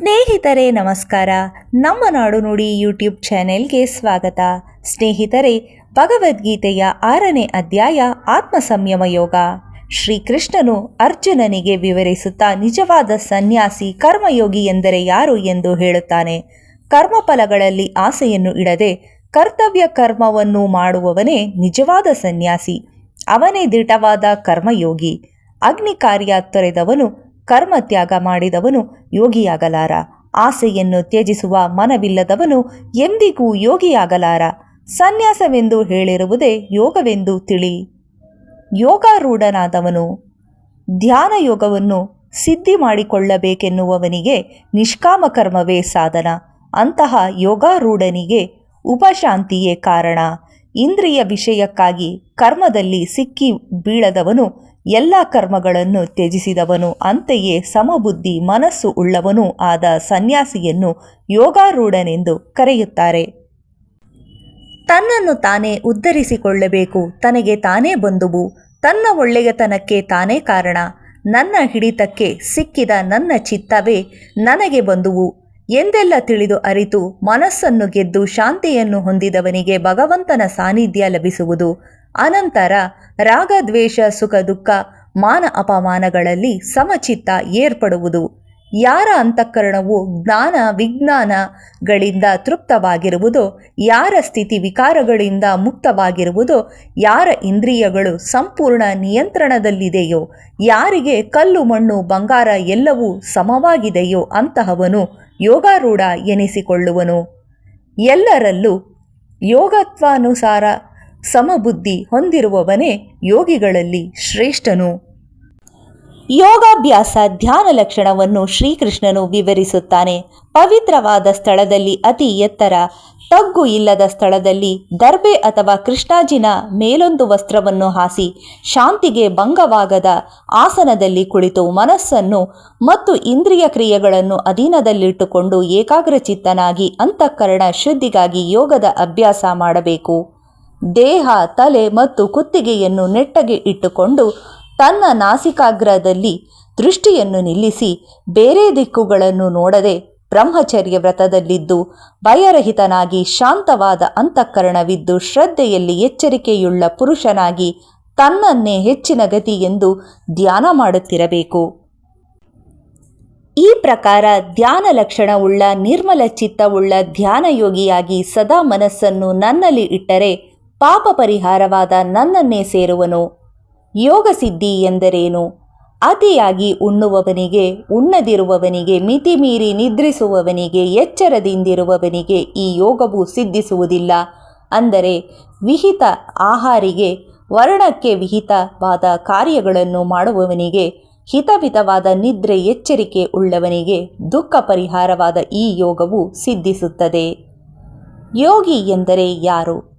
ಸ್ನೇಹಿತರೆ, ನಮಸ್ಕಾರ. ನಮ್ಮ ನಾಡು ನುಡಿ ಯೂಟ್ಯೂಬ್ ಚಾನೆಲ್ಗೆ ಸ್ವಾಗತ. ಸ್ನೇಹಿತರೆ, ಭಗವದ್ಗೀತೆಯ ಆರನೇ ಅಧ್ಯಾಯ ಆತ್ಮ ಸಂಯಮ ಯೋಗ. ಶ್ರೀಕೃಷ್ಣನು ಅರ್ಜುನನಿಗೆ ವಿವರಿಸುತ್ತಾ ನಿಜವಾದ ಸನ್ಯಾಸಿ, ಕರ್ಮಯೋಗಿ ಎಂದರೆ ಯಾರು ಎಂದು ಹೇಳುತ್ತಾನೆ. ಕರ್ಮಫಲಗಳಲ್ಲಿ ಆಸೆಯನ್ನು ಇಡದೆ ಕರ್ತವ್ಯ ಕರ್ಮವನ್ನು ಮಾಡುವವನೇ ನಿಜವಾದ ಸನ್ಯಾಸಿ. ಅವನೇ ದಿಟವಾದ ಕರ್ಮಯೋಗಿ. ಅಗ್ನಿ ಕಾರ್ಯ ತೊರೆದವನು ಕರ್ಮ ತ್ಯಾಗ ಮಾಡಿದವನು ಯೋಗಿಯಾಗಲಾರ. ಆಸೆಯನ್ನು ತ್ಯಜಿಸುವ ಮನವಿಲ್ಲದವನು ಎಂದಿಗೂ ಯೋಗಿಯಾಗಲಾರ. ಸನ್ಯಾಸವೆಂದು ಹೇಳಿರುವುದೇ ಯೋಗವೆಂದು ತಿಳಿ. ಯೋಗಾರೂಢನಾದವನು ಧ್ಯಾನ ಯೋಗವನ್ನು ಸಿದ್ಧಿ ಮಾಡಿಕೊಳ್ಳಬೇಕೆನ್ನುವವನಿಗೆ ನಿಷ್ಕಾಮ ಕರ್ಮವೇ ಸಾಧನ. ಅಂತಹ ಯೋಗಾರೂಢನಿಗೆ ಉಪಶಾಂತಿಯೇ ಕಾರಣ. ಇಂದ್ರಿಯ ವಿಷಯಕ್ಕಾಗಿ ಕರ್ಮದಲ್ಲಿ ಸಿಕ್ಕಿ ಬೀಳದವನು ಎಲ್ಲ ಕರ್ಮಗಳನ್ನು ತ್ಯಜಿಸಿದವನು, ಅಂತೆಯೇ ಸಮಬುದ್ಧಿ ಮನಸ್ಸು ಉಳ್ಳವನೂ ಆದ ಸನ್ಯಾಸಿಯನ್ನು ಯೋಗಾರೂಢನೆಂದು ಕರೆಯುತ್ತಾರೆ. ತನ್ನನ್ನು ತಾನೇ ಉದ್ಧರಿಸಿಕೊಳ್ಳಬೇಕು, ತನಗೆ ತಾನೇ ಬಂದುವು ತನ್ನ ಒಳ್ಳೆಯತನಕ್ಕೆ ತಾನೇ ಕಾರಣ. ನನ್ನ ಹಿಡಿತಕ್ಕೆ ಸಿಕ್ಕಿದ ನನ್ನ ಚಿತ್ತವೇ ನನಗೆ ಬಂದುವು. ಎಂದೆಲ್ಲ ತಿಳಿದು ಅರಿತು ಮನಸ್ಸನ್ನು ಗೆದ್ದು ಶಾಂತಿಯನ್ನು ಹೊಂದಿದವನಿಗೆ ಭಗವಂತನ ಸಾನ್ನಿಧ್ಯ ಲಭಿಸುವುದು. ಅನಂತರ ರಾಗ, ದ್ವೇಷ, ಸುಖ, ದುಃಖ, ಮಾನ ಅಪಮಾನಗಳಲ್ಲಿ ಸಮಚಿತ್ತ ಏರ್ಪಡುವುದು. ಯಾರ ಅಂತಃಕರಣವು ಜ್ಞಾನ ವಿಜ್ಞಾನಗಳಿಂದ ತೃಪ್ತವಾಗಿರುವುದೋ, ಯಾರ ಸ್ಥಿತಿ ವಿಕಾರಗಳಿಂದ ಮುಕ್ತವಾಗಿರುವುದೋ, ಯಾರ ಇಂದ್ರಿಯಗಳು ಸಂಪೂರ್ಣ ನಿಯಂತ್ರಣದಲ್ಲಿದೆಯೋ, ಯಾರಿಗೆ ಕಲ್ಲು, ಮಣ್ಣು, ಬಂಗಾರ ಎಲ್ಲವೂ ಸಮವಾಗಿದೆಯೋ ಅಂತಹವನು ಯೋಗಾರೂಢ ಎನಿಸಿಕೊಳ್ಳುವನು. ಎಲ್ಲರಲ್ಲೂ ಯೋಗತ್ವಾನುಸಾರ ಸಮಬುದ್ಧಿ ಹೊಂದಿರುವವನೇ ಯೋಗಿಗಳಲ್ಲಿ ಶ್ರೇಷ್ಠನು. ಯೋಗಾಭ್ಯಾಸ ಧ್ಯಾನ ಲಕ್ಷಣವನ್ನು ಶ್ರೀಕೃಷ್ಣನು ವಿವರಿಸುತ್ತಾನೆ. ಪವಿತ್ರವಾದ ಸ್ಥಳದಲ್ಲಿ ಅತಿ ಎತ್ತರ, ತಗ್ಗು ಇಲ್ಲದ ಸ್ಥಳದಲ್ಲಿ ದರ್ಬೆ ಅಥವಾ ಕೃಷ್ಣಾಜಿನ ಮೇಲೊಂದು ವಸ್ತ್ರವನ್ನು ಹಾಸಿ, ಶಾಂತಿಗೆ ಭಂಗವಾಗದ ಆಸನದಲ್ಲಿ ಕುಳಿತು ಮನಸ್ಸನ್ನು ಮತ್ತು ಇಂದ್ರಿಯ ಕ್ರಿಯೆಗಳನ್ನು ಅಧೀನದಲ್ಲಿಟ್ಟುಕೊಂಡು ಏಕಾಗ್ರಚಿತ್ತನಾಗಿ, ಅಂತಃಕರಣ ಶುದ್ಧಿಗಾಗಿ ಯೋಗದ ಅಭ್ಯಾಸ ಮಾಡಬೇಕು. ದೇಹ, ತಲೆ ಮತ್ತು ಕುತ್ತಿಗೆಯನ್ನು ನೆಟ್ಟಗೆ ಇಟ್ಟುಕೊಂಡು ತನ್ನ ನಾಸಿಕಾಗ್ರದಲ್ಲಿ ದೃಷ್ಟಿಯನ್ನು ನಿಲ್ಲಿಸಿ ಬೇರೆ ದಿಕ್ಕುಗಳನ್ನು ನೋಡದೆ ಬ್ರಹ್ಮಚರ್ಯ ವ್ರತದಲ್ಲಿದ್ದು ಭಯರಹಿತನಾಗಿ ಶಾಂತವಾದ ಅಂತಃಕರಣವಿದ್ದು ಶ್ರದ್ಧೆಯಲ್ಲಿ ಎಚ್ಚರಿಕೆಯುಳ್ಳ ಪುರುಷನಾಗಿ ತನ್ನನ್ನೇ ಹೆಚ್ಚಿನ ಗತಿ ಎಂದು ಧ್ಯಾನ ಮಾಡುತ್ತಿರಬೇಕು. ಈ ಪ್ರಕಾರ ಧ್ಯಾನ ಲಕ್ಷಣವುಳ್ಳ ನಿರ್ಮಲ ಚಿತ್ತವುಳ್ಳ ಧ್ಯಾನಯೋಗಿಯಾಗಿ ಸದಾ ಮನಸ್ಸನ್ನು ನನ್ನಲ್ಲಿ ಇಟ್ಟರೆ ಪಾಪ ಪರಿಹಾರವಾದ ನನ್ನನ್ನೇ ಸೇರುವನು. ಯೋಗ ಸಿದ್ಧಿ ಎಂದರೇನು? ಅತಿಯಾಗಿ ಉಣ್ಣುವವನಿಗೆ, ಉಣ್ಣದಿರುವವನಿಗೆ, ಮಿತಿಮೀರಿ ನಿದ್ರಿಸುವವನಿಗೆ, ಎಚ್ಚರದಿಂದಿರುವವನಿಗೆ ಈ ಯೋಗವು ಸಿದ್ಧಿಸುವುದಿಲ್ಲ. ಅಂದರೆ, ವಿಹಿತ ಆಹಾರಿಗೆ, ವರ್ಣಕ್ಕೆ ವಿಹಿತವಾದ ಕಾರ್ಯಗಳನ್ನು ಮಾಡುವವನಿಗೆ, ಹಿತವಿತವಾದ ನಿದ್ರೆ ಎಚ್ಚರಿಕೆ ಉಳ್ಳವನಿಗೆ ದುಃಖ ಪರಿಹಾರವಾದ ಈ ಯೋಗವು ಸಿದ್ಧಿಸುತ್ತದೆ. ಯೋಗಿ ಎಂದರೆ ಯಾರು?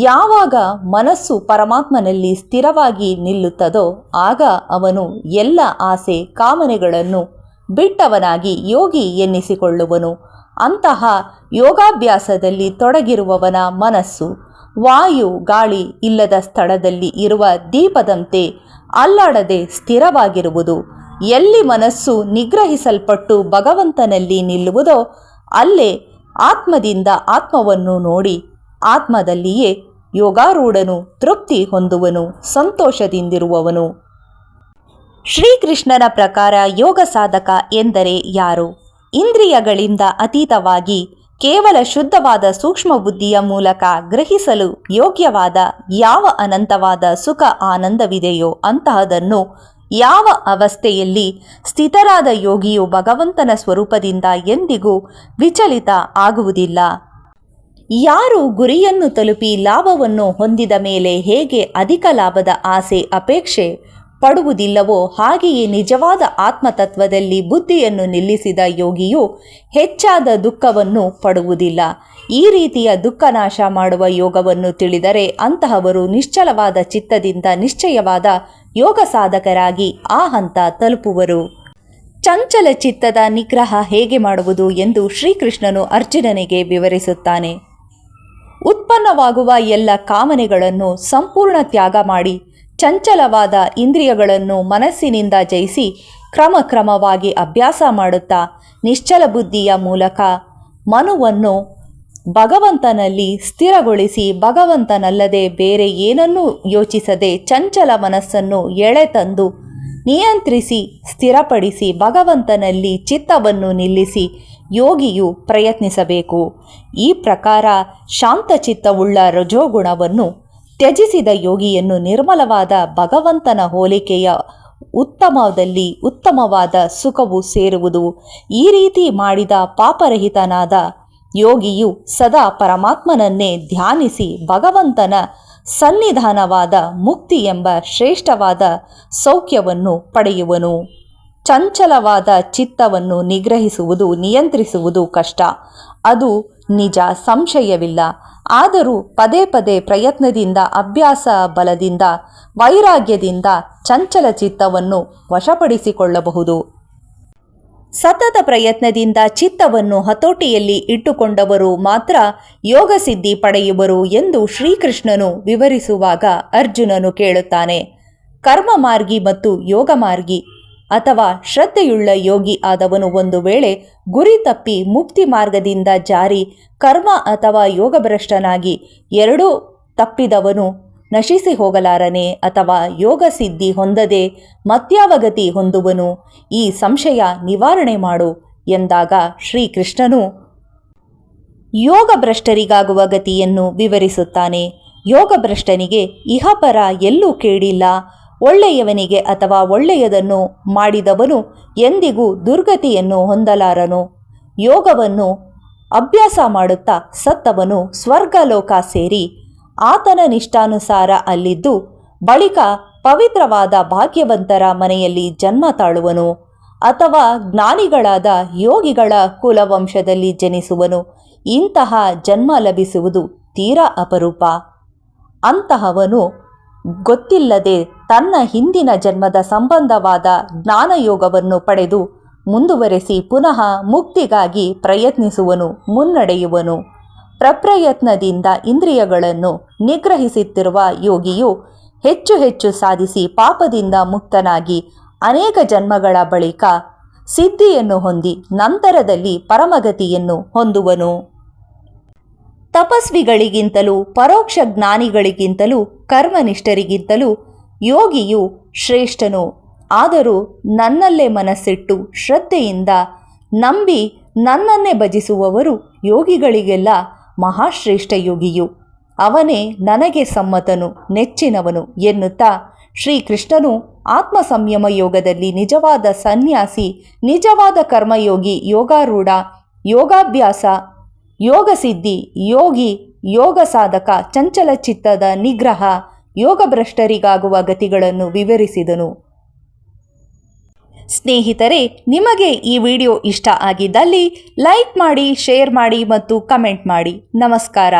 ಯಾವಾಗ ಮನಸ್ಸು ಪರಮಾತ್ಮನಲ್ಲಿ ಸ್ಥಿರವಾಗಿ ನಿಲ್ಲುತ್ತದೋ ಆಗ ಅವನು ಎಲ್ಲ ಆಸೆ ಕಾಮನೆಗಳನ್ನು ಬಿಟ್ಟವನಾಗಿ ಯೋಗಿ ಎನ್ನಿಸಿಕೊಳ್ಳುವನು. ಅಂತಹ ಯೋಗಾಭ್ಯಾಸದಲ್ಲಿ ತೊಡಗಿರುವವನ ಮನಸ್ಸು ವಾಯು ಗಾಳಿ ಇಲ್ಲದ ಸ್ಥಳದಲ್ಲಿ ಇರುವ ದೀಪದಂತೆ ಅಲ್ಲಾಡದೆ ಸ್ಥಿರವಾಗಿರುವುದು. ಎಲ್ಲಿ ಮನಸ್ಸು ನಿಗ್ರಹಿಸಲ್ಪಟ್ಟು ಭಗವಂತನಲ್ಲಿ ನಿಲ್ಲುವುದೋ ಅಲ್ಲೇ ಆತ್ಮದಿಂದ ಆತ್ಮವನ್ನು ನೋಡಿ ಆತ್ಮದಲ್ಲಿಯೇ ಯೋಗಾರೂಢನು, ತೃಪ್ತಿ ಹೊಂದುವನು, ಸಂತೋಷದಿಂದಿರುವವನು. ಶ್ರೀಕೃಷ್ಣನ ಪ್ರಕಾರ ಯೋಗ ಸಾಧಕ ಎಂದರೆ ಯಾರು? ಇಂದ್ರಿಯಗಳಿಂದ ಅತೀತವಾಗಿ ಕೇವಲ ಶುದ್ಧವಾದ ಸೂಕ್ಷ್ಮ ಬುದ್ಧಿಯ ಮೂಲಕ ಗ್ರಹಿಸಲು ಯೋಗ್ಯವಾದ ಯಾವ ಅನಂತವಾದ ಸುಖ ಆನಂದವಿದೆಯೋ ಅಂತಹದನ್ನು ಯಾವ ಅವಸ್ಥೆಯಲ್ಲಿ ಸ್ಥಿತರಾದ ಯೋಗಿಯು ಭಗವಂತನ ಸ್ವರೂಪದಿಂದ ಎಂದಿಗೂ ವಿಚಲಿತ ಆಗುವುದಿಲ್ಲ. ಯಾರು ಗುರಿಯನ್ನು ತಲುಪಿ ಲಾಭವನ್ನು ಹೊಂದಿದ ಮೇಲೆ ಹೇಗೆ ಅಧಿಕ ಲಾಭದ ಆಸೆ ಅಪೇಕ್ಷೆ ಪಡುವುದಿಲ್ಲವೋ ಹಾಗೆಯೇ ನಿಜವಾದ ಆತ್ಮತತ್ವದಲ್ಲಿ ಬುದ್ಧಿಯನ್ನು ನಿಲ್ಲಿಸಿದ ಯೋಗಿಯು ಹೆಚ್ಚಾದ ದುಃಖವನ್ನು ಪಡುವುದಿಲ್ಲ. ಈ ರೀತಿಯ ದುಃಖ ನಾಶ ಮಾಡುವ ಯೋಗವನ್ನು ತಿಳಿದರೆ ಅಂತಹವರು ನಿಶ್ಚಲವಾದ ಚಿತ್ತದಿಂದ ನಿಶ್ಚಯವಾದ ಯೋಗ ಸಾಧಕರಾಗಿ ಆ ಹಂತ ತಲುಪುವರು. ಚಂಚಲ ಚಿತ್ತದ ನಿಗ್ರಹ ಹೇಗೆ ಮಾಡುವುದು ಎಂದು ಶ್ರೀಕೃಷ್ಣನು ಅರ್ಜುನನಿಗೆ ವಿವರಿಸುತ್ತಾನೆ. ಉತ್ಪನ್ನವಾಗುವ ಎಲ್ಲ ಕಾಮನೆಗಳನ್ನು ಸಂಪೂರ್ಣ ತ್ಯಾಗ ಮಾಡಿ ಚಂಚಲವಾದ ಇಂದ್ರಿಯಗಳನ್ನು ಮನಸ್ಸಿನಿಂದ ಜಯಿಸಿ ಕ್ರಮ ಕ್ರಮವಾಗಿ ಅಭ್ಯಾಸ ಮಾಡುತ್ತಾ ನಿಶ್ಚಲ ಬುದ್ಧಿಯ ಮೂಲಕ ಮನುವನ್ನು ಭಗವಂತನಲ್ಲಿ ಸ್ಥಿರಗೊಳಿಸಿ ಭಗವಂತನಲ್ಲದೆ ಬೇರೆ ಏನನ್ನೂ ಯೋಚಿಸದೆ ಚಂಚಲ ಮನಸ್ಸನ್ನು ಎಳೆತಂದು ನಿಯಂತ್ರಿಸಿ, ಸ್ಥಿರಪಡಿಸಿ, ಭಗವಂತನಲ್ಲಿ ಚಿತ್ತವನ್ನು ನಿಲ್ಲಿಸಿ ಯೋಗಿಯು ಪ್ರಯತ್ನಿಸಬೇಕು. ಈ ಪ್ರಕಾರ ಶಾಂತಚಿತ್ತವುಳ್ಳ ರಜೋಗುಣವನ್ನು ತ್ಯಜಿಸಿದ ಯೋಗಿಯನ್ನು ನಿರ್ಮಲವಾದ ಭಗವಂತನ ಹೋಲಿಕೆಯ ಉತ್ತಮದಲ್ಲಿ ಉತ್ತಮವಾದ ಸುಖವು ಸೇರುವುದು. ಈ ರೀತಿ ಮಾಡಿದ ಪಾಪರಹಿತನಾದ ಯೋಗಿಯು ಸದಾ ಪರಮಾತ್ಮನನ್ನೇ ಧ್ಯಾನಿಸಿ ಭಗವಂತನ ಸನ್ನಿಧಾನವಾದ ಮುಕ್ತಿ ಎಂಬ ಶ್ರೇಷ್ಠವಾದ ಸೌಖ್ಯವನ್ನು ಪಡೆಯುವನು. ಚಂಚಲವಾದ ಚಿತ್ತವನ್ನು ನಿಗ್ರಹಿಸುವುದು, ನಿಯಂತ್ರಿಸುವುದು ಕಷ್ಟ. ಅದು ನಿಜ ಸಂಶಯವಿಲ್ಲ. ಆದರೂ ಪದೇ ಪದೇ ಪ್ರಯತ್ನದಿಂದ, ಅಭ್ಯಾಸ ಬಲದಿಂದ, ವೈರಾಗ್ಯದಿಂದ ಚಂಚಲ ಚಿತ್ತವನ್ನು ವಶಪಡಿಸಿಕೊಳ್ಳಬಹುದು. ಸತತ ಪ್ರಯತ್ನದಿಂದ ಚಿತ್ತವನ್ನು ಹತೋಟಿಯಲ್ಲಿ ಇಟ್ಟುಕೊಂಡವರು ಮಾತ್ರ ಯೋಗ ಸಿದ್ಧಿ ಪಡೆಯುವರು ಎಂದು ಶ್ರೀಕೃಷ್ಣನು ವಿವರಿಸುವಾಗ ಅರ್ಜುನನು ಕೇಳುತ್ತಾನೆ. ಕರ್ಮ ಮಾರ್ಗಿ ಮತ್ತು ಯೋಗ ಮಾರ್ಗಿ. ಅಥವಾ ಶ್ರದ್ಧೆಯುಳ್ಳ ಯೋಗಿ ಆದವನು ಒಂದು ವೇಳೆ ಗುರಿ ತಪ್ಪಿ ಮುಕ್ತಿ ಮಾರ್ಗದಿಂದ ಜಾರಿ ಕರ್ಮ ಅಥವಾ ಯೋಗಭ್ರಷ್ಟನಾಗಿ ಎರಡೂ ತಪ್ಪಿದವನು ನಶಿಸಿ ಹೋಗಲಾರನೆ ಅಥವಾ ಯೋಗ ಸಿದ್ಧಿ ಹೊಂದದೆ ಮತ್ಯಾವಗತಿ ಹೊಂದುವನು? ಈ ಸಂಶಯ ನಿವಾರಣೆ ಮಾಡು ಎಂದಾಗ ಶ್ರೀಕೃಷ್ಣನು ಯೋಗಭ್ರಷ್ಟರಿಗಾಗುವ ಗತಿಯನ್ನು ವಿವರಿಸುತ್ತಾನೆ. ಯೋಗ ಭ್ರಷ್ಟನಿಗೆ ಇಹಪರ ಎಲ್ಲೂ ಕೇಳಿಲ್ಲ ಒಳ್ಳೆಯವನಿಗೆ ಅಥವಾ ಒಳ್ಳೆಯದನ್ನು ಮಾಡಿದವನು ಎಂದಿಗೂ ದುರ್ಗತಿಯನ್ನು ಹೊಂದಲಾರನು. ಯೋಗವನ್ನು ಅಭ್ಯಾಸ ಮಾಡುತ್ತಾ ಸತ್ತವನು ಸ್ವರ್ಗಲೋಕ ಸೇರಿ ಆತನ ನಿಷ್ಠಾನುಸಾರ ಅಲ್ಲಿದ್ದು ಬಳಿಕ ಪವಿತ್ರವಾದ ಭಾಗ್ಯವಂತರ ಮನೆಯಲ್ಲಿ ಜನ್ಮ ತಾಳುವನು ಅಥವಾ ಜ್ಞಾನಿಗಳಾದ ಯೋಗಿಗಳ ಕುಲವಂಶದಲ್ಲಿ ಜನಿಸುವನು. ಇಂತಹ ಜನ್ಮ ಲಭಿಸುವುದು ತೀರಾ ಅಪರೂಪ. ಅಂತಹವನು ಗೊತ್ತಿಲ್ಲದೆ ತನ್ನ ಹಿಂದಿನ ಜನ್ಮದ ಸಂಬಂಧವಾದ ಜ್ಞಾನಯೋಗವನ್ನು ಪಡೆದು ಮುಂದುವರೆಸಿ ಪುನಃ ಮುಕ್ತಿಗಾಗಿ ಪ್ರಯತ್ನಿಸುವನು, ಮುನ್ನಡೆಯುವನು. ಪ್ರಪ್ರಯತ್ನದಿಂದ ಇಂದ್ರಿಯಗಳನ್ನು ನಿಗ್ರಹಿಸುತ್ತಿರುವ ಯೋಗಿಯು ಹೆಚ್ಚು ಹೆಚ್ಚು ಸಾಧಿಸಿ ಪಾಪದಿಂದ ಮುಕ್ತನಾಗಿ ಅನೇಕ ಜನ್ಮಗಳ ಬಳಿಕ ಸಿದ್ಧಿಯನ್ನು ಹೊಂದಿ ನಂತರದಲ್ಲಿ ಪರಮಗತಿಯನ್ನು ಹೊಂದುವನು. ತಪಸ್ವಿಗಳಿಗಿಂತಲೂ, ಪರೋಕ್ಷ ಜ್ಞಾನಿಗಳಿಗಿಂತಲೂ, ಕರ್ಮನಿಷ್ಠರಿಗಿಂತಲೂ ಯೋಗಿಯು ಶ್ರೇಷ್ಠನು. ಆದರೂ ನನ್ನಲ್ಲೇ ಮನಸ್ಸಿಟ್ಟು ಶ್ರದ್ಧೆಯಿಂದ ನಂಬಿ ನನ್ನನ್ನೇ ಭಜಿಸುವವರು ಯೋಗಿಗಳಿಗೆಲ್ಲ ಮಹಾಶ್ರೇಷ್ಠ ಯೋಗಿಯು ಅವನೇ ನನಗೆ ಸಮ್ಮತನು, ನೆಚ್ಚಿನವನು ಎನ್ನುತ್ತಾ ಶ್ರೀಕೃಷ್ಣನು ಆತ್ಮ ಸಂಯಮ ಯೋಗದಲ್ಲಿ ನಿಜವಾದ ಸನ್ಯಾಸಿ, ನಿಜವಾದ ಕರ್ಮಯೋಗಿ, ಯೋಗಾರೂಢ, ಯೋಗಾಭ್ಯಾಸ, ಯೋಗಸಿದ್ಧಿ, ಯೋಗಿ ಯೋಗ ಸಾಧಕ ಚಂಚಲ ಚಿತ್ತದ ನಿಗ್ರಹ, ಯೋಗಭ್ರಷ್ಟರಿಗಾಗುವ ಗತಿಗಳನ್ನು ವಿವರಿಸಿದನು. ಸ್ನೇಹಿತರೆ ನಿಮಗೆ ಈ ವಿಡಿಯೋ ಇಷ್ಟ ಆಗಿದ್ದಲ್ಲಿ ಲೈಕ್ ಮಾಡಿ ಶೇರ್ ಮಾಡಿ ಮತ್ತು ಕಮೆಂಟ್ ಮಾಡಿ. ನಮಸ್ಕಾರ.